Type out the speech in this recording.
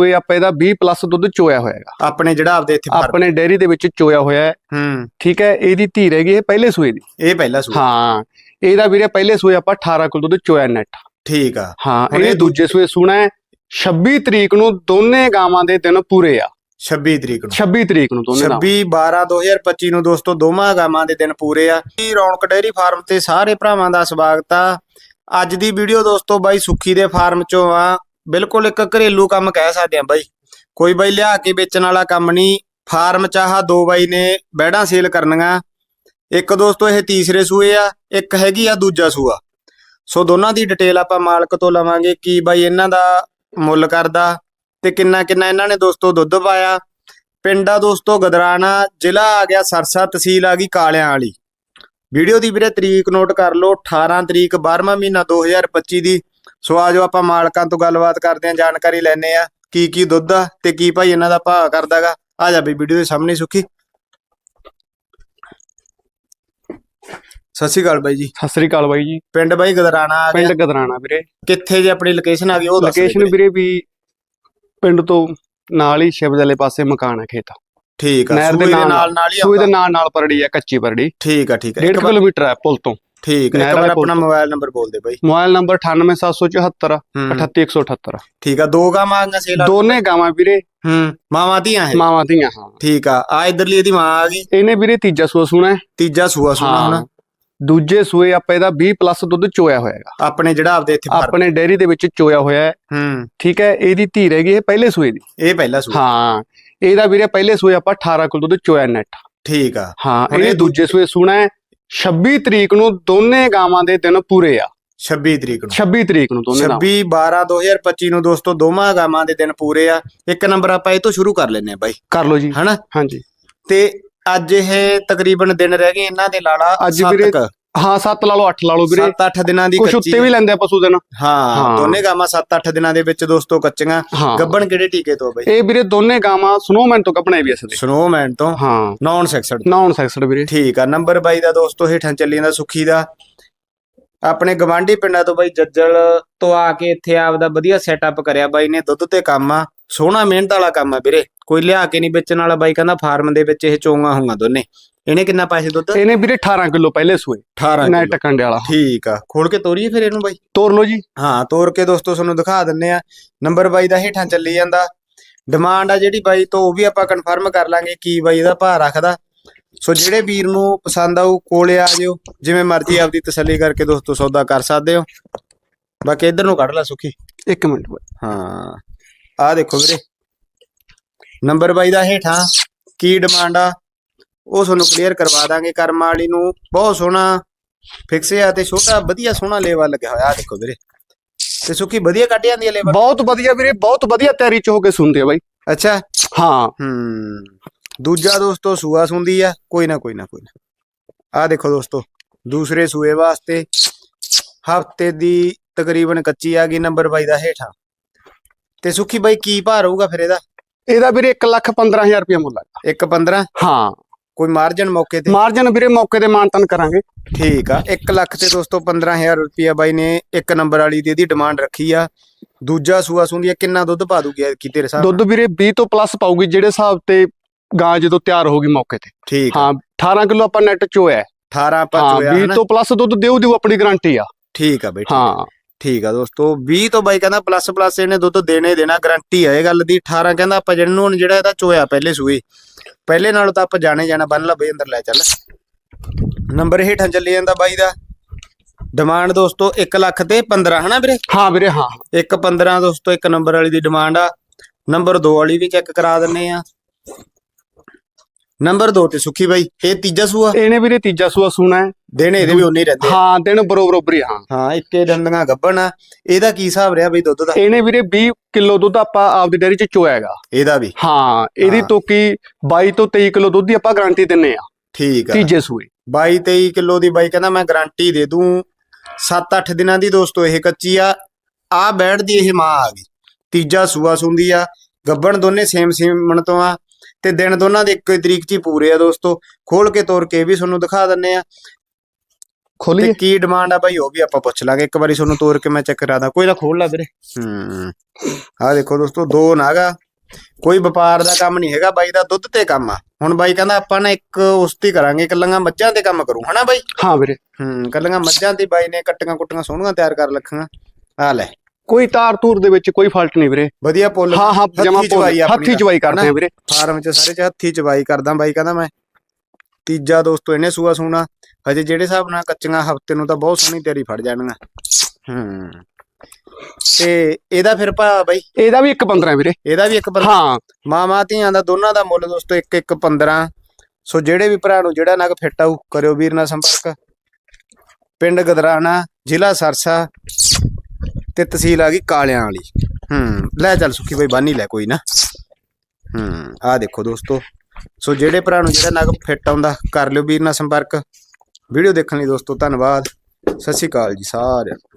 ਸੂਏ ਆਪਾਂ ਇਹਦਾ 20 ਪਲੱਸ ਦੁੱਧ ਚੋਇਆ ਹੋਇਆ ਹੈਗਾ ਆਪਣੇ ਜਿਹੜਾ ਆਪਦੇ ਇੱਥੇ ਆਪਣੇ ਡੇਅਰੀ ਦੇ ਵਿੱਚ ਚੋਇਆ ਹੋਇਆ ਹੈ। ਹੂੰ। ਠੀਕ ਹੈ ਇਹਦੀ ਧੀ ਰਹਿ ਗਈ ਇਹ ਪਹਿਲੇ ਸੂਏ ਦੀ। ਇਹ ਪਹਿਲਾ ਸੂਆ। ਹਾਂ ਇਹਦਾ ਵੀਰੇ ਪਹਿਲੇ ਸੂਏ ਆਪਾਂ 18 ਕਿਲੋ ਦੁੱਧ ਚੋਇਆ ਨੈਟ ਠੀਕ ਆ। ਹਾਂ ਇਹ ਦੂਜੇ ਸੂਏ ਸੂਣਾ ਹੈ। 26 ਤਰੀਕ ਨੂੰ ਦੋਨੇ ਗਾਵਾਂ ਦੇ ਦਿਨ ਪੂਰੇ ਆ। 26 ਤਰੀਕ ਨੂੰ। 26 ਤਰੀਕ ਨੂੰ ਦੋਨੇ ਗਾਵਾਂ। 26 12 2025 ਨੂੰ ਦੋਸਤੋ ਦੋਵਾਂ ਗਾਵਾਂ ਦੇ ਦਿਨ ਪੂਰੇ ਆ। ਜੀ ਰੌਣਕ ਡੇਅਰੀ ਫਾਰਮ ਤੇ ਸਾਰੇ ਭਰਾਵਾਂ ਦਾ ਸਵਾਗਤ ਆ। ਅੱਜ ਦੀ ਵੀਡੀਓ ਦੋਸਤੋ ਬਾਈ ਸੁੱਖੀ ਦੇ ਫਾਰਮ ਚੋਂ ਆ। ਬਿਲਕੁਲ ਇੱਕ ਘਰੇਲੂ ਕੰਮ ਕਹਿ ਸਕਦੇ ਆ ਬਾਈ। ਕੋਈ ਬਾਈ ਲਿਆ ਕੇ ਵੇਚਣ ਵਾਲਾ ਕੰਮ ਨਹੀਂ, ਫਾਰਮ ਚਾਹਾ ਦੋ ਬਾਈ ਨੇ ਬੈੜਾਂ ਸੇਲ ਕਰਨੀਆਂ। ਇੱਕ ਦੋਸਤੋ ਇਹ ਤੀਸਰੇ ਸੂਏ ਆ, ਇੱਕ ਹੈਗੀ ਆ ਦੂਜਾ ਸੂਆ। ਸੋ ਦੋਨਾਂ ਦੀ ਡਿਟੇਲ ਆਪਾਂ ਮਾਲਕ ਤੋਂ ਲਵਾਂਗੇ ਕੀ ਬਾਈ ਇਹਨਾਂ ਦਾ ਮੁੱਲ ਕਰਦਾ ਤੇ ਕਿੰਨਾ ਕਿੰਨਾ ਇਹਨਾਂ ਨੇ ਦੋਸਤੋ ਦੁੱਧ ਪਾਇਆ। ਪਿੰਡ ਆ ਦੋਸਤੋ ਗਦਰਾਣਾ, ਜ਼ਿਲ੍ਹਾ ਆ ਗਿਆ ਸਰਸਾ, ਤਹਿਸੀਲ ਆ ਗਈ ਕਾਲਿਆਂ ਵਾਲੀ। ਵੀਡੀਓ ਦੀ ਵੀਰੇ ਤਰੀਕ ਨੋਟ ਕਰ ਲਓ 18 ਤਰੀਕ 12ਵਾਂ ਮਹੀਨਾ 2025 ਦੀ। ਸੋ ਆਜੋ ਆਪਾਂ ਮਾਲਕਾਂ ਤੋਂ ਗੱਲਬਾਤ ਕਰਦੇ ਆਂ ਜਾਣਕਾਰੀ ਲੈਣੇ ਆ ਕੀ ਕੀ ਦੁੱਧ ਆ ਤੇ ਕੀ ਭਾਈ ਇਹਨਾਂ ਦਾ ਭਾਅ ਕਰਦਾਗਾ। ਆ ਜਾ ਬਈ ਵੀਡੀਓ ਦੇ ਸਾਹਮਣੇ ਸੁੱਖੀ। ਸਤਿ ਸ਼੍ਰੀ ਅਕਾਲ ਬਾਈ ਜੀ। ਸਤਿ ਸ੍ਰੀ ਅਕਾਲ ਬਾਈ ਜੀ। ਪਿੰਡ ਬਾਈ ਗਦਰਾਣਾ ਆ ਗਿਆ। ਪਿੰਡ ਗਦਰਾਣਾ ਵੀਰੇ। ਕਿੱਥੇ ਜੇ ਆਪਣੀ ਲੋਕੇਸ਼ਨ ਆ ਗਈ ਉਹ ਦੱਸ ਲੋਕੇਸ਼ਨ ਵੀਰੇ। ਵੀ ਪਿੰਡ ਤੋਂ ਨਾਲ ਹੀ ਸ਼ਿਵ ਵਾਲੇ ਪਾਸੇ ਮਕਾਨ ਹੈ ਖੇਤ। ਠੀਕ ਆ ਨਹਿਰ ਦੇ ਸੂਏ ਦੇ ਨਾਲ- ਨਾਲ ਹੀ ਸੂਏ ਦੇ ਆਉਂਦਾ ਨਾਲ ਨਾਲ ਪਰੜੀ ਹੈ ਕੱਚੀ ਪਰੜੀ। ਠੀਕ ਆ ਠੀਕ ਆ। 1.5 ਇੱਕ ਵਾਰ- ਕਿਲੋਮੀਟਰ ਹੈ ਪੁਲ ਤੋਂ। ਠੀਕ ਹੈ ਇੱਕ ਵਾਰ ਆਪਣਾ ਮੋਬਾਈਲ ਨੰਬਰ ਬੋਲ ਦੇ ਬਾਈ। ਮੋਬਾਈਲ ਨੰਬਰ 98774 ਹੂੰ। 38178 ਠੀਕ ਆ ਦੋ ਗਾਵਾਂ ਆ ਸੇਲ ਦੋਨੇ ਗਾਵਾਂ ਵੀਰੇ। ਹੂੰ ਮਾਵਾਂ ਧੀਆਂ ਹੈ ਮਾਵਾਂ ਦੀਆਂ ਹਾਂ। ਠੀਕ ਆ ਆ ਇਧਰਲੀ ਇਹਦੀ ਮਾਂ ਆ ਗਈ। ਇਹਨੇ ਵੀਰੇ ਤੀਜਾ ਸੂਆ ਸੂਣਾ ਹੈ। ਤੀਜਾ ਸੂਆ ਸੁਣਾ ਹੁਣ। ਦੂਜੇ ਸੂਏ ਆਪਾਂ ਇਹਦਾ 20 ਪਲੱਸ ਦੁੱਧ ਚੋਇਆ ਹੋਇਆ ਹੈਗਾ। ਆਪਣੇ ਜਿਹੜਾ ਆਪਦੇ ਇੱਥੇ ਆਪਣੇ ਡੇਅਰੀ ਦੇ ਵਿੱਚ ਚੋਇਆ ਹੋਇਆ ਹੈ। ਹੂੰ। ਠੀਕ ਹੈ ਇਹਦੀ ਧੀ ਰਹਿ ਗਈ ਇਹ ਪਹਿਲੇ ਸੂਏ ਦੀ। ਇਹ ਪਹਿਲਾ ਸੂਆ। ਹਾਂ ਇਹਦਾ ਵੀਰੇ ਪਹਿਲੇ ਸੂਏ ਆਪਾਂ 18 ਕਿਲੋ ਦੁੱਧ ਚੋਇਆ ਨੈਟ ਠੀਕ ਆ। ਹਾਂ ਇਹ ਦੂਜੇ ਸੂਏ ਸੂਣਾ ਹੈ। 26 ਤਰੀਕ ਨੂੰ ਦੋਨੇ ਗਾਵਾਂ ਦੇ ਦਿਨ ਪੂਰੇ ਆ। 26 ਤਰੀਕ ਨੂੰ। 26 ਤਰੀਕ ਨੂੰ ਦੋਨੇ ਗਾਵਾਂ। 26 12 2025 ਨੂੰ ਦੋਸਤੋ ਦੋਵਾਂ ਗਾਵਾਂ ਦੇ ਦਿਨ ਪੂਰੇ ਆ। ਇੱਕ ਨੰਬਰ ਆਪਾਂ ਇਹ ਤੋਂ ਸ਼ੁਰੂ ਕਰ ਲੈਨੇ ਆ ਬਾਈ। ਕਰ ਲਓ ਜੀ। ਹਨਾ? ਹਾਂਜੀ। ਤੇ ਅੱਜ ਇਹ ਤਕਰੀਬਨ ਦਿਨ ਰਹਿ ਗਏ ਇਹਨਾਂ ਦੇ ਲਾਲਾ ਅੱਜ ਵੀਰੇ ਹਾਂ 7 ਲਾ ਲਓ 8 ਲਾ ਲਓ ਵੀਰੇ। 7-8 ਦਿਨਾਂ ਦੀ ਕੁਛ ਉੱਤੇ ਵੀ ਲੈਂਦੇ ਆ ਪਸ਼ੂ ਦਿਨ। ਹਾਂ। ਦੋਨੇ ਗਾਵਾਂ 7-8 ਦਿਨਾਂ ਦੇ ਵਿੱਚ ਦੋਸਤੋ ਕੱਚੀਆਂ। ਗੱਬਣ ਕਿਹੜੇ ਟੀਕੇ ਤੋਂ ਬਾਈ? ਇਹ ਵੀਰੇ ਦੋਨੇ ਗਾਵਾਂ ਸਨੋਮੈਨ ਤੋਂ ਕੱਪਣੇ ਵੀ ਅਸਦੇ ਸਨੋਮੈਨ ਤੋਂ? ਹਾਂ। ਨਾਨ ਸੈਕਸਡ ਨੌਨ ਸੈਕਸਡ ਵੀਰੇ। ਠੀਕ ਆ ਨੰਬਰ ਬਾਈ ਦਾ ਦੋਸਤੋ ਹੇਠਾਂ ਚੱਲੀ ਜਾਂਦਾ ਸੁਖੀ ਦਾ। ਆਪਣੇ ਗਵਾਂਢੀ ਪਿੰਡਾਂ ਤੋਂ ਬਾਈ ਜੱਜਲ ਤੋਂ ਆ ਕੇ ਇੱਥੇ ਆਪਦਾ ਵਧੀਆ ਸੈਟਅਪ ਕਰਿਆ ਬਾਈ ਨੇ ਦੁੱਧ ਤੇ ਕੰਮ ਆ ਸੋਹਣਾ ਮਿਹਨਤ ਵਾਲਾ ਕੰਮ ਆ ਵੀਰੇ। ਕੋਈ ਲਿਆ ਕੇ ਨਹੀਂ ਵੇਚਣ ਵਾਲਾ ਬਾਈ ਕਹਿੰਦਾ ਫਾਰਮ ਦੇ ਵਿੱਚ ਇਹ ਚੋਂਗਾ ਹੋਊਗਾ ਦੋਨੇ। ਇਹਨੇ ਕਿੰਨਾ ਪੈਸੇ ਦੁੱਧ? ਇਹਨੇ ਵੀਰੇ 18 ਕਿਲੋ ਪਹਿਲੇ ਸੂਏ 18 ਨੈ ਕਿਲੋ। ਟਕੰਡੇ ਵਾਲਾ। ਠੀਕ ਆ। ਖੋਲ ਕੇ ਤੋਰੀਏ ਫਿਰ ਇਹਨੂੰ ਬਾਈ। ਤੋਰ ਲਓ ਜੀ। ਹਾਂ ਤੋਰ ਕੇ ਦੋਸਤੋ ਤੁਹਾਨੂੰ ਦਿਖਾ ਦਿੰਨੇ ਆ। ਨੰਬਰ ਬਾਈ ਦਾ ਹੇਠਾਂ ਚੱਲੀ ਜਾਂਦਾ। ਡਿਮਾਂਡ ਆ ਜਿਹੜੀ ਬਾਈ ਤੋਂ ਉਹ ਵੀ ਆਪਾਂ ਕਨਫਰਮ ਕਰ ਲਾਂਗੇ ਕੀ ਬਾਈ ਇਹਦਾ ਭਾਅ ਰੱਖਦਾ। ਸੋ ਜਿਹੜੇ ਵੀਰ ਨੂੰ ਪਸੰਦ ਆਊ ਕੋਲੇ ਆ ਜਿਓ। ਜਿਵੇਂ ਮਰਜ਼ੀ ਆਪਦੀ ਤਸੱਲੀ ਕਰਕੇ ਦੋਸਤੋ ਸੌਦਾ ਕਰ ਸਕਦੇ ਹੋ। ਬਾਕੀ ਇਧਰ ਨੂੰ ਕੱਢ ਲੈ ਸੁਖੀ। ਇੱਕ ਮਿੰਟ ਬਾਈ। ਹਾਂ। ਆ ਦੇਖੋ ਵੀਰੇ। ਨੰਬਰ ਬਾਈ ਦਾ ਹੇਠਾਂ ਕੀ ਡਿਮਾਂਡ ਆ? ਉਹ ਤੁਹਾਨੂੰ ਕਲੀਅਰ ਕਰਵਾ ਦਾਂਗੇ ਕਰਮ ਵਾਲੀ ਨੂੰ। ਬਹੁਤ ਸੋਹਣਾ ਫਿਕਸ ਆ ਤੇ ਛੋਟਾ ਵਧੀਆ ਸੋਹਣਾ ਲੇਵਾ ਲੱਗਿਆ ਹੋਇਆ ਆ ਦੇਖੋ ਵੀਰੇ। ਤੇ ਸੁੱਕੀ ਵਧੀਆ ਕੱਢ ਜਾਂਦੀ ਹੈ ਲੇਵਾ ਬਹੁਤ ਵਧੀਆ ਵੀਰੇ ਬਹੁਤ ਵਧੀਆ ਤਿਆਰੀ ਚ ਹੋ ਕੇ ਸੁਣਦੇ ਆ ਬਾਈ। ਅੱਛਾ? ਹਾਂ। ਹੂੰ। ਦੂਜਾ ਦੋਸਤੋ ਸੂਆ ਸੁੰਦੀ ਆ ਕੋਈ ਨਾ ਕੋਈ ਨਾ ਕੋਈ ਨਾ। ਆ ਦੇਖੋ ਦੋਸਤੋ ਦੂਸਰੇ ਸੂਏ ਵਾਸਤੇ ਹਫ਼ਤੇ ਦੀ ਤਕਰੀਬਨ ਕੱਚੀ ਆ ਗਈ ਨੰਬਰ ਬਾਈ ਦਾ ਹੇਠਾਂ। ਤੇ ਸੁੱਖੀ ਬਾਈ ਕੀ ਭਾਅ ਰਹੂਗਾ ਫਿਰ ਇਹਦਾ? ਇਹਦਾ ਵੀਰੇ 1 ਲੱਖ 15000 ਰੁਪਏ ਮੁੱਲ ਹੈ 1 15 ਹਾਂ। ਕੋਈ ਮਾਰਜਨ ਮੌਕੇ ਤੇ? ਮਾਰਜਨ ਵੀਰੇ ਮੌਕੇ ਤੇ ਮਾਨਤਨ ਕਰਾਂਗੇ। ਠੀਕ ਆ। 1 ਲੱਖ ਤੇ ਦੋਸਤੋ 15000 ਰੁਪਿਆ ਬਾਈ ਨੇ ਇੱਕ ਨੰਬਰ ਵਾਲੀ ਦੀ ਇਹਦੀ ਡਿਮਾਂਡ ਰੱਖੀ ਆ। ਦੂਜਾ ਸੂਆ ਸੁੰਦੀ ਆ ਕਿੰਨਾ ਦੁੱਧ ਪਾ ਦੂਗੀ ਕੀ ਤੇਰੇ ਹਿਸਾਬ ਦੁੱਧ ਵੀਰੇ 20 ਤੋਂ ਪਲੱਸ ਪਾਊਗੀ ਜਿਹੜੇ ਹਿਸਾਬ ਤੇ ਗਾਂ ਜਦੋਂ ਤਿਆਰ ਹੋਗੀ ਮੌਕੇ ਤੇ। ਠੀਕ ਹਾਂ 18 ਕਿਲੋ ਆਪਾਂ ਨੈਟ ਚੋਇਆ। ਹੈ। 18 ਆਪਾਂ ਹਾਂ ਚੋਇਆ 20 ਹਨਾ? ਤੋਂ ਪਲੱਸ ਦੁੱਧ ਦਿਓ ਦਿਓ ਆਪਣੀ ਗਾਰੰਟੀ ਆ। ਠੀਕ ਆ ਬਈ। ਹਾਂ। ਠੀਕ ਆ ਦੋਸਤੋ 20 ਤੋਂ ਬਾਈ ਕਹਿੰਦਾ ਪਲੱਸ ਪਲੱਸ ਇਹਨੇ ਦੁੱਧ ਦੇਣੇ ਦੇਣਾ ਗਰੰਟੀ ਆ ਇਹ ਗੱਲ ਦੀ। 18 ਕਹਿੰਦਾ ਆਪਾਂ ਜਿਹਨੂੰ ਹੁਣ ਜਿਹੜਾ ਇਹਦਾ ਚੋਇਆ ਪਹਿਲੇ ਸੂਈ ਪਹਿਲੇ ਨਾਲੋਂ ਤਾਂ ਆਪਾਂ ਜਾਣੇ ਜਾਣਾ ਬੰਨ ਲਾ ਬਈ ਅੰਦਰ ਲੈ ਚੱਲ। ਨੰਬਰ ਹੇਠਾਂ ਚੱਲੀ ਜਾਂਦਾ ਬਾਈ ਦਾ। ਡਿਮਾਂਡ ਦੋਸਤੋ 1 ਲੱਖ ਤੇ 15 ਹਨਾ ਵੀਰੇ? ਹਾਂ ਵੀਰੇ ਹਾਂ। 1 15 ਦੋਸਤੋ ਇੱਕ ਨੰਬਰ ਵਾਲੀ ਦੀ ਡਿਮਾਂਡ ਆ। ਨੰਬਰ 2 ਵਾਲੀ ਵੀ ਚੈੱਕ ਕਰਾ ਦਿੰਨੇ ਆ। ਨੰਬਰ 2 ਤੇ ਸੁਖੀ ਬਾਈ ਇਹ ਤੀਜਾ ਸੂਆ? ਇਹਨੇ ਵੀਰੇ ਤੀਜਾ ਸੂਆ ਸੂਣਾ ਹੈ। ਦੇਣੇ ਇਹਦੇ ਵੀ ਉਨੇ ਹੀ ਰਹਿੰਦੇ ਆ। ਹਾਂ ਦਿਨ ਬਰੋਬਰ ਹੀ ਹਾਂ। ਹਾਂ ਇੱਕੇ ਦੰਦੀਆਂ ਗੱਭਣ ਆ। ਇਹਦਾ ਕੀ ਹਿਸਾਬ ਰਿਹਾ ਬਈ ਦੁੱਧ ਦਾ? ਇਹਨੇ ਵੀਰੇ 20 ਕਿਲੋ ਦੁੱਧ ਆਪਾਂ ਆਪਦੀ ਡੇਅਰੀ ਚ ਚੋਇਆ ਹੈਗਾ। ਇਹਦਾ ਵੀ? ਹਾਂ ਇਹਦੀ ਹਾਂ। ਤੋਕੀ 22 ਤੋਂ 23 ਕਿਲੋ ਦੁੱਧ ਦੀ ਆਪਾਂ ਗਾਰੰਟੀ ਦਿੰਨੇ ਆ। ਠੀਕ ਆ। ਤੀਜੇ ਸੂਏ। 22 23 ਕਿਲੋ ਦੀ ਬਾਈ ਕਹਿੰਦਾ ਮੈਂ ਗਾਰੰਟੀ ਦੇ ਦੂੰ। 7-8 ਦਿਨਾਂ ਦੀ ਦੋਸਤੋ ਇਹ ਕੱਚੀ ਆ। ਆ ਦੀ ਇਹ ਮਾਂ ਆ ਗਈ। ਤੀਜਾ ਸੂਆ ਸੁੰਦੀ ਆ। ਗੱਬਣ ਦੋਨੇ ਸੇਮ ਸੇਮ ਤੋਂ ਆ। ਤੇ ਦਿਨ ਦੋਨਾਂ ਦੇ ਇੱਕੋ ਹੀ ਤਰੀਕ 'ਚ ਹੀ ਪੂਰੇ ਆ ਦੋਸਤੋ। ਖੋਲ ਕੇ ਤੋਰ ਕੇ ਵੀ ਤੁਹਾਨੂੰ ਦਿਖਾ ਦਿੰਨੇ ਆ। ਖੋਲੀਏ? ਤੇ ਕੀ ਡਿਮਾਂਡ ਆ ਬਾਈ ਉਹ ਵੀ ਆਪਾਂ ਪੁੱਛ ਲਾਂਗੇ। ਇੱਕ ਵਾਰੀ ਤੁਹਾਨੂੰ ਤੋਰ ਕੇ ਮੈਂ ਚੈੱਕ ਕਰਾਦਾ ਕੋਈ ਨਾ ਖੋਲ ਲਾ ਵੀਰੇ। ਹੂੰ। ਆ ਦੇਖੋ ਦੋਸਤੋ ਦੋ ਨਾਗਾ। ਕੋਈ ਵਪਾਰ ਦਾ ਕੰਮ ਨਹੀਂ ਹੈਗਾ ਬਾਈ ਦਾ ਦੁੱਧ ਤੇ ਕੰਮ ਆ। ਹੁਣ ਬਾਈ ਕਹਿੰਦਾ ਆਪਾਂ ਨਾ ਇੱਕ ਉਸ ਤੇ ਕਰਾਂਗੇ ਕੱਲੀਆਂ ਮੱਝਾਂ ਤੇ ਕੰਮ ਕਰੂ। ਹਨਾ ਬਾਈ? ਹਾਂ ਵੀਰੇ। ਹੂੰ ਕੱਲੀਆਂ ਮੱਝਾਂ ਤੇ ਬਾਈ ਨੇ ਕੱਟੀਆਂ ਕੁੱਟੀਆਂ ਸੋਹਣੀਆਂ ਤਿਆਰ ਕਰ ਰੱਖੀਆਂ। ਆ ਲੈ। ਕੋਈ ਤਾਰ ਤੂਰ ਦੇ ਵਿੱਚ ਕੋਈ ਫਾਲਟ ਨਹੀਂ ਵੀਰੇ। ਵਧੀਆ ਪੁੱਲ ਹਾਂ ਹਾਂ ਜਮਾ ਆਪਣੀ ਹੱਥੀ ਚਵਾਈ ਕਰਦੇ? ਆ ਵੀਰੇ। ਫਾਰਮ 'ਚ ਸਾਰੇ 'ਚ ਹੱਥੀ ਚਵਾਈ ਕਰਦਾ ਬਾਈ ਕਹਿੰਦਾ ਮੈਂ। ਤੀਜਾ ਦੋਸਤੋ ਇਹਨੇ ਸੂਆ ਸੂਣਾ। ਹਜੇ ਜਿਹੜੇ ਹਿਸਾਬ ਨਾਲ ਕੱਚੀਆਂ ਹਫ਼ਤੇ ਨੂੰ ਤਾਂ ਬਹੁਤ ਸੋਹਣੀ ਤਿਆਰੀ ਫੜ ਜਾਣਗੀਆਂ। ਹੂੰ। ਤੇ ਇਹਦਾ ਫਿਰ ਭਾ ਬਾਈ? ਇਹਦਾ ਵੀ 1.15 ਵੀਰੇ। ਇਹਦਾ ਵੀ ਇੱਕ ਬੰਦਾ ਹਾਂ। ਮਾਮਾ ਧੀਆਂ ਦਾ ਦੋਨਾਂ ਦਾ ਮੁੱਲ ਦੋਸਤੋ 1 1 15 ਸੋ ਜਿਹੜੇ ਵੀ ਭਰਾ ਨੂੰ ਜਿਹੜਾ ਨਗ ਫਿੱਟ ਆਊ ਕਰਿਓ ਵੀਰ ਨਾਲ ਸੰਪਰਕ। ਪਿੰਡ ਗਦਰਾਣਾ ਜ਼ਿਲ੍ਹਾ ਸਰਸਾ। ਤੇ ਤਹਿਸੀਲ ਆ ਗਈ ਕਾਲਿਆਂ ਵਾਲੀ। ਹੂੰ, ਲੈ ਚੱਲ ਸੁੱਖੀ ਬਾਈ ਬਾਨੀ ਲੈ ਕੋਈ ਨਾ। ਹੂੰ ਆਹ ਦੇਖੋ ਦੋਸਤੋ। ਸੋ ਜਿਹੜੇ ਭਰਾ ਨੂੰ ਜਿਹੜਾ ਨਗ ਫਿੱਟ ਆਉਂਦਾ, ਕਰ ਲਿਓ ਵੀਰ ਨਾਲ ਸੰਪਰਕ। ਵੀਡੀਓ ਦੇਖਣ ਲਈ ਦੋਸਤੋ, ਧੰਨਵਾਦ। ਸਤਿ ਸ਼੍ਰੀ ਅਕਾਲ ਜੀ ਸਾਰਿਆਂ ਨੂੰ।